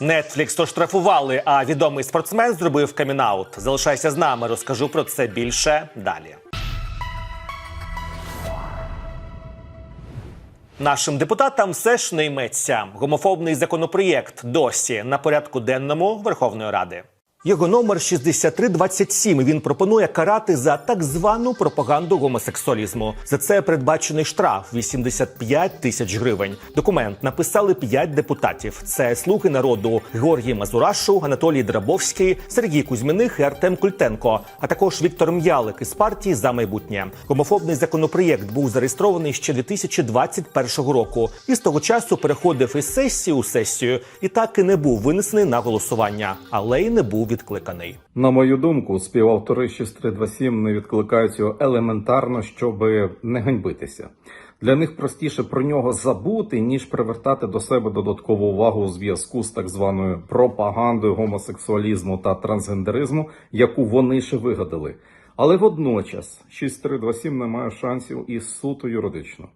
Netflix то штрафували, а відомий спортсмен зробив камінаут. Залишайся з нами, розкажу про це більше далі. Нашим депутатам все ж не йметься. Гомофобний законопроєкт досі на порядку денному Верховної Ради. Його номер 6327. і Він пропонує карати за так звану пропаганду гомосексуалізму. За це передбачений штраф 85 тисяч гривень. Документ написали п'ять депутатів: це слуги народу Георгій Мазурашу, Анатолій Драбовський, Сергій Кузьминих і Артем Культенко, а також Віктор М'ялик із партії за майбутнє. Гомофобний законопроєкт був зареєстрований ще 2021 року, і з того часу переходив із сесії у сесію, і так і не був винесений на голосування, але й не був відкликаний. На мою думку, співавтори 6327 не відкликають його елементарно, щоб не ганьбитися. Для них простіше про нього забути, ніж привертати до себе додаткову увагу у зв'язку з так званою пропагандою гомосексуалізму та трансгендеризму, яку вони ще вигадали. Але водночас 6327 не має шансів і суто юридично.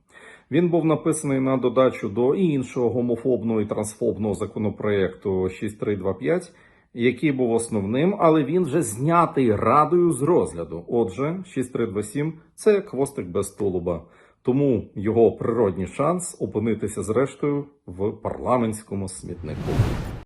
Він був написаний на додачу до іншого гомофобного і трансфобного законопроекту 6325, який був основним, але він вже знятий радою з розгляду. Отже, 6327 – це хвостик без тулуба. Тому його природній шанс опинитися зрештою в парламентському смітнику.